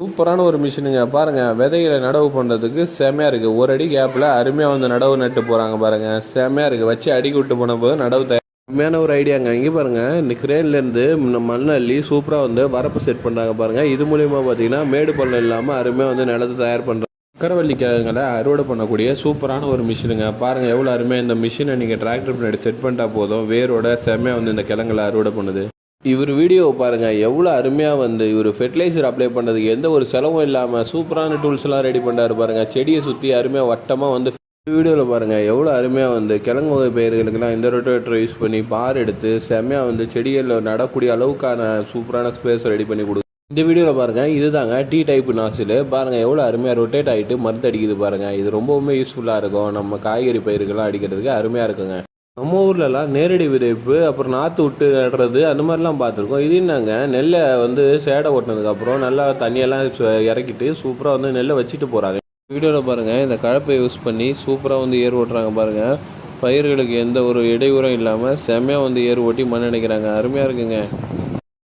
சூப்பரான ஒரு மிஷினுங்க. பாருங்கள் விதைகளை நடவு பண்ணுறதுக்கு செமையாக இருக்குது ஒரு அடி கேப்பில் அருமையாக வந்து நடவு நட்டு போகிறாங்க பாருங்கள் செமையாக இருக்குது வச்சு அடிக்க விட்டு போன போது நடவு தயார் செம்மையான ஒரு ஐடியாங்க. இங்கே பாருங்க இந்த கிரேன்லேருந்து மண் அள்ளி சூப்பராக வந்து வரப்பு செட் பண்ணுறாங்க பாருங்கள் இது மூலிமா பார்த்தீங்கன்னா மேடு பள்ளம் இல்லாமல் அருமையாக வந்து நிலத்தை தயார் பண்ணுறாங்க சக்கரவள்ளி கிழங்குகளை அறுவடை பண்ணக்கூடிய சூப்பரான ஒரு மிஷினுங்க. பாருங்கள் எவ்வளோ அருமையாக இந்த மிஷினை நீங்கள் டிராக்டர் பின்னாடி செட் பண்ணிட்டா போதும். வேரோட செம்மையாக வந்து இந்த கிழங்குல அறுவடை பண்ணுது. இவர் வீடியோவை பாருங்கள் எவ்வளோ அருமையாக வந்து இவர் ஃபெர்டிலைசர் அப்ளை பண்ணுறதுக்கு எந்த ஒரு செலவும் இல்லாமல் சூப்பரான டூல்ஸ்லாம் ரெடி பண்ணாரு பாருங்கள் செடியை சுற்றி அருமையாக வட்டமாக வந்து வீடியோவில் பாருங்கள் எவ்வளோ அருமையாக வந்து கிழங்கு வகை பயிர்களுக்கெல்லாம் இந்த ரொட்டேட்டரை யூஸ் பண்ணி பார் எடுத்து செம்மையாக வந்து செடிகளில் நடக்கூடிய அளவுக்கான சூப்பரான ஸ்பேஸ் ரெடி பண்ணி கொடுக்கும் இந்த வீடியோவில் பாருங்க இதுதாங்க டீ டைப் நாசில் பாருங்க எவ்வளோ அருமையாக ரொட்டேட் ஆகிட்டு மருந்து அடிக்குது பாருங்கள் இது ரொம்பவுமே யூஸ்ஃபுல்லாக இருக்கும். நம்ம காய்கறி பயிர்கள்லாம் அடிக்கிறதுக்கு அருமையாக இருக்குங்க. நம்ம ஊர்லலாம் நேரடி விதைப்பு அப்புறம் நாற்று விட்டு நடுறது அந்த மாதிரிலாம் பார்த்துருக்கோம். இது என்னங்க? நெல்லை வந்து சேடை ஓட்டினதுக்கப்புறம் நல்லா தண்ணியெல்லாம் இறக்கிட்டு சூப்பராக வந்து நெல்லை வச்சுட்டு போகிறாங்க வீடியோவில் பாருங்கள் இந்த கலப்பை யூஸ் பண்ணி சூப்பராக வந்து ஏர் ஓட்டுறாங்க பாருங்கள் பயிர்களுக்கு எந்த ஒரு இடையூறும் இல்லாமல் செம்மையாக வந்து ஏர் ஓட்டி மண் அணைக்கிறாங்க. அருமையாக இருக்குங்க.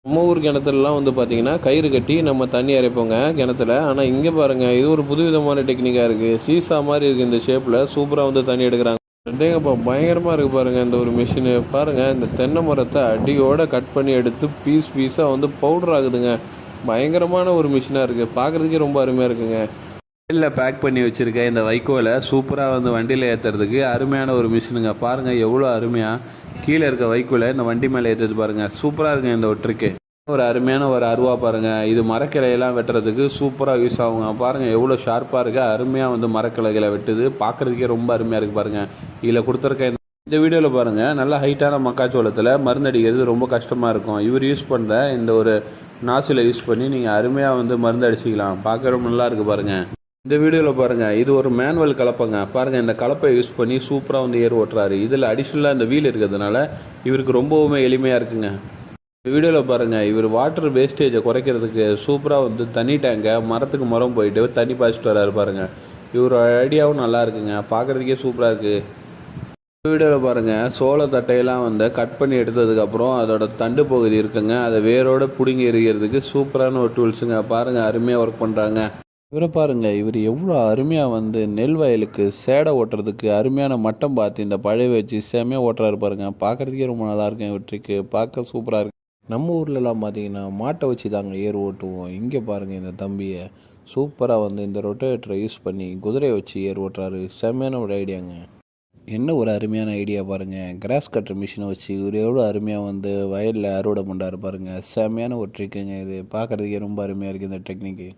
நம்ம ஊர் கிணத்துலலாம் வந்து பார்த்திங்கன்னா கயிறு கட்டி நம்ம தண்ணி இறைப்போங்க கிணத்துல. ஆனால் இங்கே பாருங்கள் இது ஒரு புதுவிதமான டெக்னிக்காக இருக்குது சீசா மாதிரி இருக்குது இந்த ஷேப்பில் சூப்பராக வந்து தண்ணி எடுக்கிறாங்க. டேங்கப்பா பயங்கரமாக இருக்குது பாருங்கள் இந்த ஒரு மிஷினு பாருங்கள் இந்த தென்னை மரத்தை அடியோட கட் பண்ணி எடுத்து பீஸ் பீஸாக வந்து பவுடர் ஆகுதுங்க. பயங்கரமான ஒரு மிஷினாக இருக்குது பார்க்குறதுக்கே ரொம்ப அருமையாக இருக்குங்க. வண்டியில் பேக் பண்ணி வச்சுருக்க இந்த வைக்கோலை சூப்பராக வந்து வண்டியில் ஏற்றுறதுக்கு அருமையான ஒரு மிஷினுங்க பாருங்கள் எவ்வளோ அருமையாக கீழே இருக்க வைக்கோலை இந்த வண்டி மேலே ஏற்றுறது பாருங்கள் சூப்பராக இருக்குங்க இந்த ட்ரிக்கு ஒரு அருமையான ஒரு அருவா பாருங்கள் இது மரக்கிளையெல்லாம் வெட்டுறதுக்கு சூப்பராக யூஸ் ஆகுங்க. பாருங்கள் எவ்வளோ ஷார்ப்பாக இருக்குது அருமையாக வந்து மரக்கிளைகளை வெட்டுது. பார்க்குறதுக்கே ரொம்ப அருமையாக இருக்குது பாருங்கள் இதில் கொடுத்துருக்க இந்த வீடியோவில் பாருங்கள் நல்ல ஹைட்டான மக்காச்சோளத்தில் மருந்து அடிக்கிறது ரொம்ப கஷ்டமாக இருக்கும். இவர் யூஸ் பண்ணுற இந்த ஒரு நாசில யூஸ் பண்ணி நீங்கள் அருமையாக வந்து மருந்து அடிச்சிக்கலாம். பார்க்க ரொம்ப நல்லா இருக்குது பாருங்கள் இந்த வீடியோவில் பாருங்கள் இது ஒரு மேனுவல் கலப்பைங்க. பாருங்கள் இந்த கலப்பை யூஸ் பண்ணி சூப்பராக வந்து ஏர் ஓட்டுறாரு. இதில் அடிஷ்னலாக இந்த வீல் இருக்கிறதுனால இவருக்கு ரொம்பவுமே எளிமையாக இருக்குங்க. வீடியோவில் பாருங்கள் இவர் வாட்டர் வேஸ்டேஜை குறைக்கிறதுக்கு சூப்பராக வந்து தண்ணி டேங்கை மரத்துக்கு மரம் போயிட்டு தண்ணி பாய்ச்சிட்டு வராரு பாருங்கள் இவர் ஐடியாவும் நல்லா இருக்குங்க. பார்க்குறதுக்கே சூப்பராக இருக்குது வீடியோவில் பாருங்கள் சோள தட்டையெல்லாம் வந்து கட் பண்ணி எடுத்ததுக்கப்புறம் அதோட தண்டு பகுதி இருக்குங்க. அதை வேரோடு பிடுங்கி எறிகிறதுக்கு சூப்பரான ஒரு டூல்ஸுங்க பாருங்கள் அருமையாக ஒர்க் பண்ணுறாங்க இவரை பாருங்க இவர் எவ்வளோ அருமையாக வந்து நெல் வயலுக்கு சேடை ஓட்டுறதுக்கு அருமையான மட்டம் பார்த்து இந்த பழைய வச்சு செமையாக ஓட்டுறாரு பாருங்க. பார்க்குறதுக்கே ரொம்ப நல்லா இருக்கும் இவற்றுக்கு பார்க்க சூப்பராக இருக்குது நம்ம ஊர்லலாம் பார்த்தீங்கன்னா மாட்டை வச்சு தாங்க ஏர் ஓட்டுவோம். இங்கே பாருங்கள் இந்த தம்பியை சூப்பராக வந்து இந்த ரொட்டேட்டரை யூஸ் பண்ணி குதிரையை வச்சு ஏர் ஓட்டுறாரு. செம்மையான ஒரு ஐடியாங்க என்ன ஒரு அருமையான ஐடியா பாருங்கள் கிராஸ் கட்டர் மிஷினை வச்சு இவர் எவ்வளோ அருமையாக வந்து வயலில் அறுவடை பண்ணுறாரு பாருங்கள் செம்மையான ஒரு ட்ரிக்குங்க இது. பார்க்குறதுக்கே ரொம்ப அருமையாக இருக்குது இந்த டெக்னிக்கு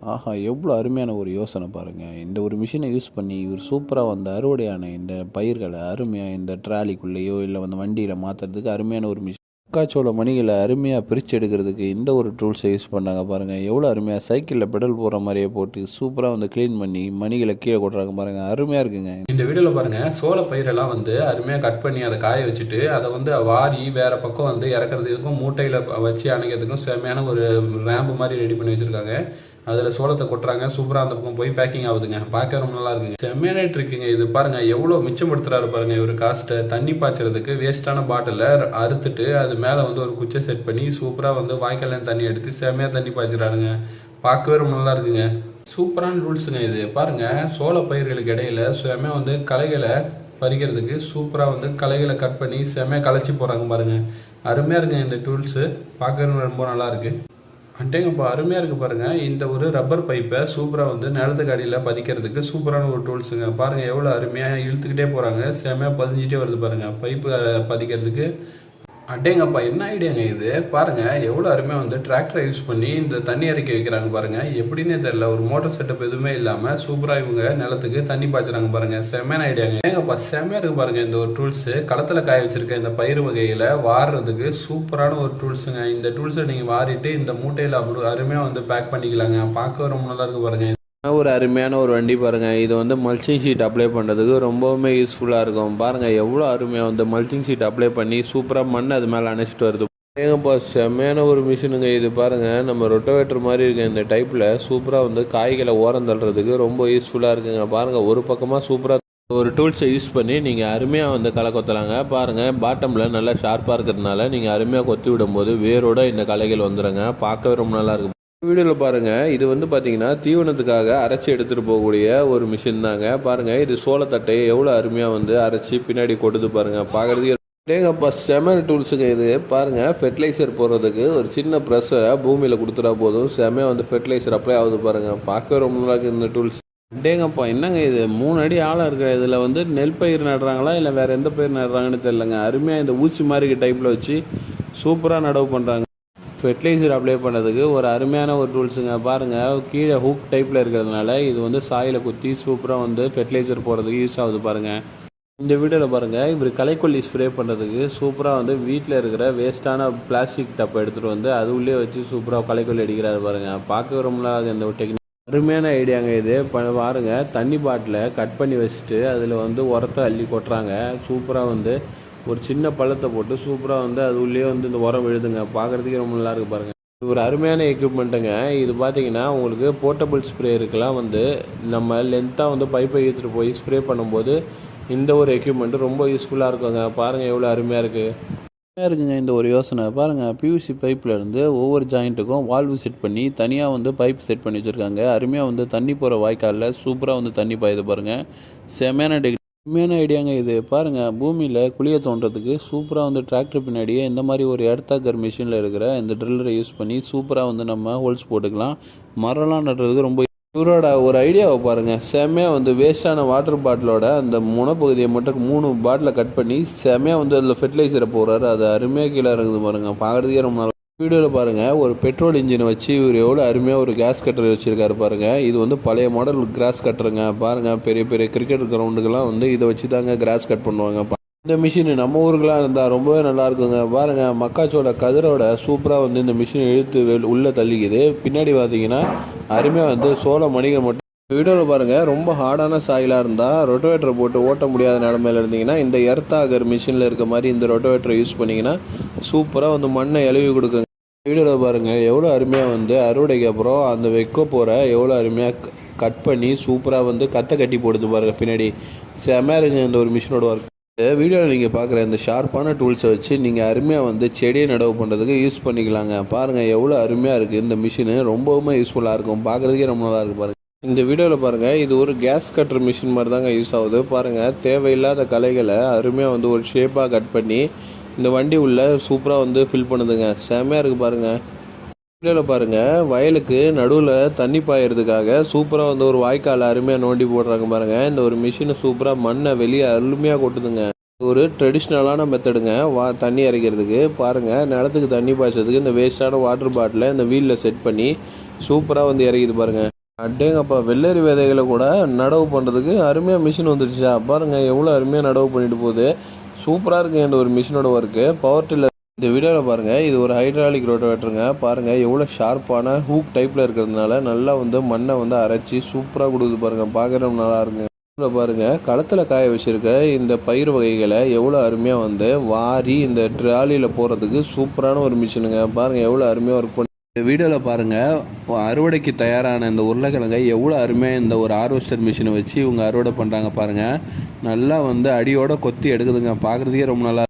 ஆஹா எவ்வளோ அருமையான ஒரு யோசனை பாருங்கள் இந்த ஒரு மிஷினை யூஸ் பண்ணி இவர் சூப்பராக வந்து அறுவடையான இந்த பயிர்களை அருமையாக இந்த ட்ராலிக்குள்ளேயோ இல்லை வந்து வண்டியில் மாற்றுறதுக்கு அருமையான ஒரு மிஷின் மக்காச்சோள மணிகளை அருமையாக பிரித்து எடுக்கிறதுக்கு இந்த ஒரு டூல்ஸை யூஸ் பண்ணாங்க பாருங்கள் எவ்வளோ அருமையாக சைக்கிளில் பெடல் போகிற மாதிரியே போட்டு சூப்பராக வந்து க்ளீன் பண்ணி மணிகளை கீழே கொட்டுறாங்க பாருங்கள் அருமையாக இருக்குங்க. இந்த வீடியோவில் பாருங்க சோள பயிரெல்லாம் வந்து அருமையாக கட் பண்ணி அதை காய வச்சுட்டு அதை வந்து வாரி வேறு பக்கம் வந்து இறக்குறதுக்கும் மூட்டையில் வச்சு அணைக்கிறதுக்கும் செம்மையான ஒரு ரேம்பு மாதிரி ரெடி பண்ணி வச்சுருக்காங்க. அதில் சோளத்தை கொட்டுறாங்க. சூப்பராக அந்த பக்கம் போய் பேக்கிங் ஆகுதுங்க. பார்க்க ரொம்ப நல்லா இருக்குங்க. செம்மையானிட்டு இருக்குங்க. இது பாருங்கள் எவ்வளோ மிச்சப்படுத்துறாரு பாருங்க இவர் காஸ்ட்டை தண்ணி பாய்ச்சறதுக்கு வேஸ்ட்டான பாட்டிலை அறுத்துட்டு அது மேலே வந்து ஒரு குச்சை செட் பண்ணி சூப்பராக வந்து வாய்க்காலையும் தண்ணி எடுத்து செம்மையாக தண்ணி பாய்ச்சிறாருங்க. பார்க்கவே ரொம்ப நல்லா இருக்குங்க. சூப்பரான ரூல்ஸுங்க இது. பாருங்க சோள பயிர்களுக்கு இடையில செம்மையாக வந்து களைகளை பறிக்கிறதுக்கு சூப்பராக வந்து களைகளை கட் பண்ணி செம்மையாக களைச்சி போகிறாங்க பாருங்கள் அருமையாக இருக்குங்க இந்த டூல்ஸு பார்க்கறது ரொம்ப நல்லா இருக்குது அட்டேங்கப்பா அருமையாக இருக்குது பாருங்கள் இந்த ஒரு ரப்பர் பைப்பை சூப்பராக வந்து நிலத்துக்கு அடியில் பதிக்கிறதுக்கு சூப்பரான ஒரு டூல்ஸுங்க பாருங்கள் எவ்வளோ அருமையாக இழுத்துக்கிட்டே போகிறாங்க செம்மையாக பதிஞ்சிட்டே வருது பாருங்கள் பைப்பு பதிக்கிறதுக்கு. அடேங்கப்பா என்ன ஐடியாங்க இது? பாருங்க எவ்வளோ அருமையாக வந்து டிராக்டரை யூஸ் பண்ணி இந்த தண்ணி இறக்கி வைக்கிறாங்க பாருங்க. எப்படின்னே தெரியல ஒரு மோட்டார் செட்டப் எதுவுமே இல்லாமல் சூப்பராக இவங்க நிலத்துக்கு தண்ணி பாய்ச்சுறாங்க பாருங்க. செம்மையான ஐடியாங்க. ஏங்கப்பா செம்மையாக இருக்கு பாருங்க இந்த ஒரு டூல்ஸு களத்தில் காய வச்சிருக்க இந்த பயிர் வகையில் வாடுறதுக்கு சூப்பரான ஒரு டூல்ஸுங்க இந்த டூல்ஸை நீங்கள் வாரிட்டு இந்த மூட்டையில் அப்படி அருமையாக வந்து பேக் பண்ணிக்கலாங்க. பார்க்க ரொம்ப நல்லா இருக்கு பாருங்க. ஒரு அருமையான ஒரு வண்டி பாருங்கள் இது வந்து மல்ச்சிங் ஷீட் அப்ளை பண்ணுறதுக்கு ரொம்பவுமே யூஸ்ஃபுல்லாக இருக்கும். பாருங்கள் எவ்வளோ அருமையாக வந்து மல்ச்சிங் ஷீட் அப்ளை பண்ணி சூப்பராக மண் அது மேலே அணைச்சிட்டு வருது. ஏங்கப்பா செம்மையான ஒரு மிஷினுங்க இது பாருங்கள் நம்ம ரொட்டோவேட்டர் மாதிரி இருக்க இந்த டைப்பில் சூப்பராக வந்து காய்களை ஓரம் தள்ளுறதுக்கு ரொம்ப யூஸ்ஃபுல்லாக இருக்குங்க. பாருங்கள் ஒரு பக்கமாக சூப்பராக ஒரு டூல்ஸை யூஸ் பண்ணி நீங்கள் அருமையாக வந்து களை கொத்தலாங்க. பாருங்கள் பாட்டமில் நல்லா ஷார்ப்பாக இருக்கிறதுனால நீங்கள் அருமையாக கொத்தி விடும்போது வேரோட இந்த களைகள் வந்துடுங்க பார்க்கவே ரொம்ப நல்லா இருக்கும் வீடியோவில் பாருங்கள் இது வந்து பார்த்தீங்கன்னா தீவனத்துக்காக அரைச்சி எடுத்துகிட்டு போகக்கூடிய ஒரு மிஷின் தாங்க. பாருங்கள் இது சோளத்தட்டையை எவ்வளோ அருமையாக வந்து அரைச்சி பின்னாடி கொட்டுது பாருங்கள் பார்க்குறதுக்கு டேங்கப்பா செம டூல்ஸுங்க இது. பாருங்கள் ஃபெர்டிலைசர் போடுறதுக்கு ஒரு சின்ன ப்ரெஸ்ஸை பூமியில் கொடுத்துட்டா போதும். செமையாக வந்து ஃபெர்டிலைசர் அப்ளை ஆகுது பாருங்கள் பார்க்கவே ரொம்ப நல்லா இருக்குது இந்த டூல்ஸ் டேங்கப்பா என்னங்க இது? மூணு அடி ஆழம் இருக்கிற இதில் வந்து நெல் பயிர் நடுறாங்களா? இல்லை வேறு எந்த பயிர் நடுறாங்கன்னு தெரிலங்க அருமையாக இந்த ஊசி மாதிரி டைப்பில் வச்சு சூப்பராக நடவு பண்ணுறாங்க ஃபெர்டிலைசர் அப்ளை பண்ணுறதுக்கு ஒரு அருமையான ஒரு டூல்ஸுங்க பாருங்கள் கீழே ஹூக் டைப்பில் இருக்கிறதுனால இது வந்து சாயில் குத்தி சூப்பராக வந்து ஃபெர்டிலைசர் போடுறதுக்கு யூஸ் ஆகுது பாருங்கள் இந்த வீடியோவில் பாருங்கள் இவர் களைக்கொல்லி ஸ்ப்ரே பண்ணுறதுக்கு சூப்பராக வந்து வீட்டில் இருக்கிற வேஸ்ட்டான பிளாஸ்டிக் டப்பை எடுத்துகிட்டு வந்து அது உள்ளே வச்சு சூப்பராக களைக்கொல்லி அடிக்கிறாரு பாருங்கள் பார்க்க ரொம்ப இந்த டெக்னிக் அருமையான ஐடியாங்க இது. பாருங்கள் தண்ணி பாட்டிலை கட் பண்ணி வச்சுட்டு அதில் வந்து உரத்தை அள்ளி கொட்டுறாங்க. சூப்பராக வந்து ஒரு சின்ன பள்ளத்தை போட்டு சூப்பராக வந்து அது உள்ளே வந்து இந்த உரம் விழுதுங்க. பார்க்குறதுக்கே ரொம்ப நல்லா இருக்கு பாருங்கள் இது ஒரு அருமையான எக்யூப்மெண்ட்டுங்க இது பார்த்தீங்கன்னா உங்களுக்கு போர்ட்டபிள் ஸ்ப்ரேயருக்கெல்லாம் வந்து நம்ம லென்த்தாக வந்து பைப்பை இழுத்துட்டு போய் ஸ்ப்ரே பண்ணும்போது இந்த ஒரு எக்யூப்மெண்ட்டு ரொம்ப யூஸ்ஃபுல்லாக இருக்குங்க. பாருங்கள் எவ்வளோ அருமையாக இருக்குது அருமையாக இருக்குங்க இந்த ஒரு யோசனை. பாருங்கள் பியூசி பைப்பில் இருந்து ஒவ்வொரு ஜாயிண்ட்டுக்கும் வால்வு செட் பண்ணி தனியாக வந்து பைப் செட் பண்ணி வச்சுருக்காங்க. அருமையாக வந்து தண்ணி போகிற வாய்க்காலில் சூப்பராக வந்து தண்ணி பாயுது பாருங்கள் செமையான டெக் உண்மையான ஐடியாங்க இது. பாருங்கள் பூமியில் குழியை தோண்டுறதுக்கு சூப்பராக வந்து டிராக்டர் பின்னாடியே இந்த மாதிரி ஒரு எர்த்தாக்கர் மிஷினில் இருக்கிற இந்த ட்ரில்லரை யூஸ் பண்ணி சூப்பராக வந்து நம்ம ஹோல்ஸ் போட்டுக்கலாம். மரம்லாம் நடுறதுக்கு ரொம்ப இவரோட ஒரு ஐடியாவை பாருங்கள் செம்மையாக வந்து வேஸ்ட்டான வாட்டர் பாட்டிலோட அந்த முனைப்பகுதியை மட்டும் மூணு பாட்டிலை கட் பண்ணி செம்மையாக வந்து அதில் ஃபெர்டிலைசரை போடுறாரு. அது அருமையாக கீழே இருக்குது பாருங்கள் பார்க்குறதுக்கே ரொம்ப நல்லா வீடியோவில் பாருங்கள் ஒரு பெட்ரோல் இன்ஜினை வச்சு இவர் எவ்வளோ அருமையாக ஒரு கேஸ் கட்டர் வச்சுருக்காரு பாருங்கள் இது வந்து பழைய மாடல் கிராஸ் கட்டருங்க பாருங்கள் பெரிய பெரிய கிரிக்கெட் கிரவுண்டுக்கெல்லாம் வந்து இதை வச்சு தாங்க கிராஸ் கட் பண்ணுவாங்க. இந்த மிஷின் நம்ம ஊருக்கெலாம் இருந்தால் ரொம்பவே நல்லா இருக்குங்க. பாருங்கள் மக்காச்சோட கதிரோட சூப்பராக வந்து இந்த மிஷின் இழுத்து வெள்- உள்ளே தள்ளிக்குது. பின்னாடி பார்த்தீங்கன்னா அருமையாக வந்து சோள மணிகள் மட்டும். வீடியோவில் பாருங்கள் ரொம்ப ஹார்டான சாயிலாக இருந்தால் ரொட்டோவேட்டரை போட்டு ஓட்ட முடியாத நிலமையில இருந்தீங்கன்னா இந்த எர்த்தாகர் மிஷினில் இருக்க மாதிரி இந்த ரொட்டோவேட்டரை யூஸ் பண்ணிங்கன்னா சூப்பராக வந்து மண்ணை எழுவி கொடுக்குங்க. வீடியோவில் பாருங்கள் எவ்வளோ அருமையாக வந்து அறுவடைக்கு அப்புறம் அந்த வைக்க போகிற எவ்வளோ அருமையாக கட் பண்ணி சூப்பராக வந்து கத்தை கட்டி போடுது பாருங்கள் பின்னாடி. செமையாக இருக்குங்க இந்த ஒரு மிஷினோட ஒர்க் வீடியோவில் நீங்கள் பார்க்குற இந்த ஷார்ப்பான டூல்ஸை வச்சு நீங்கள் அருமையாக வந்து செடியை நடவு பண்ணுறதுக்கு யூஸ் பண்ணிக்கலாங்க. பாருங்கள் எவ்வளோ அருமையாக இருக்குது இந்த மிஷினு ரொம்பவுமே யூஸ்ஃபுல்லாக இருக்கும். பார்க்குறதுக்கே ரொம்ப நல்லா பாருங்கள் இந்த வீடியோவில் பாருங்கள் இது ஒரு கேஸ் கட்டர் மிஷின் மாதிரி தாங்க யூஸ் ஆகுது. பாருங்கள் தேவையில்லாத கலைகளை அருமையாக வந்து ஒரு ஷேப்பாக கட் பண்ணி இந்த வண்டி உள்ள சூப்பராக வந்து ஃபில் பண்ணுதுங்க. செமையாக இருக்குது பாருங்கள் வீடியோவில் பாருங்கள் வயலுக்கு நடுவில் தண்ணி பாயறதுக்காக சூப்பராக வந்து ஒரு வாய்க்கால் அருமையாக நோண்டி போடுறாங்க பாருங்கள் இந்த ஒரு மிஷினை சூப்பராக மண்ணை வெளியே அருமையாக கொட்டுதுங்க. ஒரு ட்ரெடிஷ்னலான மெத்தடுங்க வா தண்ணி இறைக்கிறதுக்கு பாருங்கள் நிலத்துக்கு தண்ணி பாய்ச்சதுக்கு இந்த வேஸ்ட்டான வாட்டர் பாட்டிலை இந்த வீலில் செட் பண்ணி சூப்பராக வந்து இறக்கிது பாருங்கள் அடேங்கப்பா வெள்ளரி விதைகளை கூட நடவு பண்ணுறதுக்கு அருமையாக மிஷின் வந்துருச்சா பாருங்கள் எவ்வளோ அருமையாக நடவு பண்ணிட்டு போகுது. சூப்பராக இருக்குங்க இந்த ஒரு மிஷினோட ஒர்க்கு பவர் டில்லர் இந்த வீடியோவில் பாருங்கள் இது ஒரு ஹைட்ராலிக் ரோட்டோவேட்டருங்க பாருங்கள் எவ்வளோ ஷார்ப்பான ஹூக் டைப்பில் இருக்கிறதுனால நல்லா வந்து மண்ணை வந்து அரைச்சி சூப்பராக கொடுக்குது பாருங்கள் பார்க்குற நல்லா இருக்குங்க. பாருங்கள் களத்தில் காய வச்சுருக்க இந்த பயிர் வகைகளை எவ்வளோ அருமையாக வந்து வாரி இந்த ட்ராலியில் போகிறதுக்கு சூப்பரான ஒரு மிஷினுங்க பாருங்கள் எவ்வளோ அருமையாக ஒர்க் பண்ணி இந்த வீடியோவில் பாருங்கள் அறுவடைக்கு தயாரான இந்த உருளைக்கிழங்கை எவ்வளோ அருமையாக இந்த ஒரு ஹார்வெஸ்டர் மிஷினை வச்சு இவங்க அறுவடை பண்ணுறாங்க பாருங்கள் நல்லா வந்து அடியோட கொத்தி எடுக்குதுங்க. பார்க்குறதுக்கே ரொம்ப நல்லா